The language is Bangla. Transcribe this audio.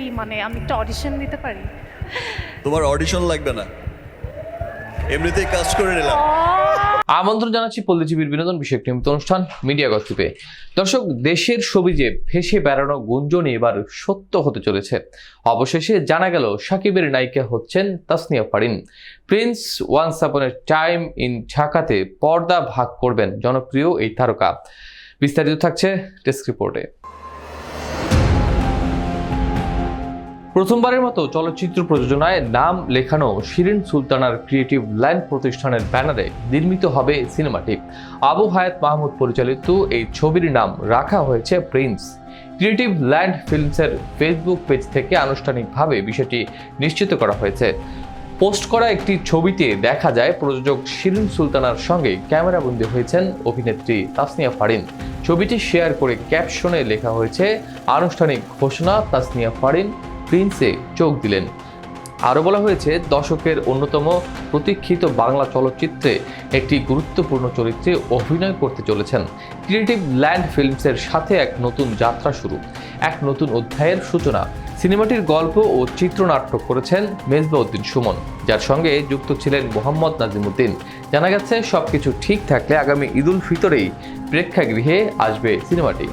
কি মানে আমি একটা অডিশন দিতে পারি? তোমার অডিশন লাগবে না। এমনিতেই কাজ করে নিলাম। আমন্ত্রণ জানাচ্ছি পল্লীজীবীর বিনোদন বিষয়ক নিয়মিত অনুষ্ঠান মিডিয়া গল্পে দর্শক দেশের সবিজে ভেসে বেড়ানো গুঞ্জন এবার সত্য হতে চলেছে। অবশেষে জানা গেল সাকিবের নায়িকা হচ্ছেন Tasnia Farin. Prince once upon a time in ঢাকাতে পর্দা ভাগ করবেন জনপ্রিয় এই তারকা। বিস্তারিত থাকছে ডেস্ক রিপোর্টে। প্রথমবারের মতো চলচ্চিত্র প্রযোজনায় নাম লেখানো শিরিন সুলতানার ক্রিয়েটিভ ল্যান্ড প্রতিষ্ঠানের ব্যানারে নির্মিত হবে সিনেমাটি। আবু হায়াত মাহমুদ পরিচালিত এই ছবির নাম রাখা হয়েছে প্রিন্স। ক্রিয়েটিভ ল্যান্ড ফিল্মসের ফেসবুক পেজ থেকে আনুষ্ঠানিকভাবে বিষয়টি নিশ্চিত করা হয়েছে। পোস্ট করা একটি ছবিতে দেখা যায়, প্রযোজক শিরিন সুলতানার সঙ্গে ক্যামেরাবন্দি হয়েছেন অভিনেত্রী তাসনিয়া ফারিন। ছবিটি শেয়ার করে ক্যাপশনে লেখা হয়েছে, আনুষ্ঠানিক ঘোষণা তাসনিয়া ফারিন প্রিন্সে চোখ দিলেন। আরও বলা হয়েছে দশকের অন্যতম প্রতীক্ষিত বাংলা চলচ্চিত্রে একটি গুরুত্বপূর্ণ চরিত্রে অভিনয় করতে চলেছেন। ক্রিয়েটিভ ল্যান্ড ফিল্মসের সাথে এক নতুন যাত্রা শুরু। এক নতুন অধ্যায়ের সূচনা। সিনেমাটির গল্প ও চিত্রনাট্য করেছেন মেজবাউদ্দিন সুমন, যার সঙ্গে যুক্ত ছিলেন মোহাম্মদ নাজিমুদ্দিন। জানা গেছে, সবকিছু ঠিক থাকলে আগামী ঈদুল ফিতরেই প্রেক্ষাগৃহে আসবে সিনেমাটি।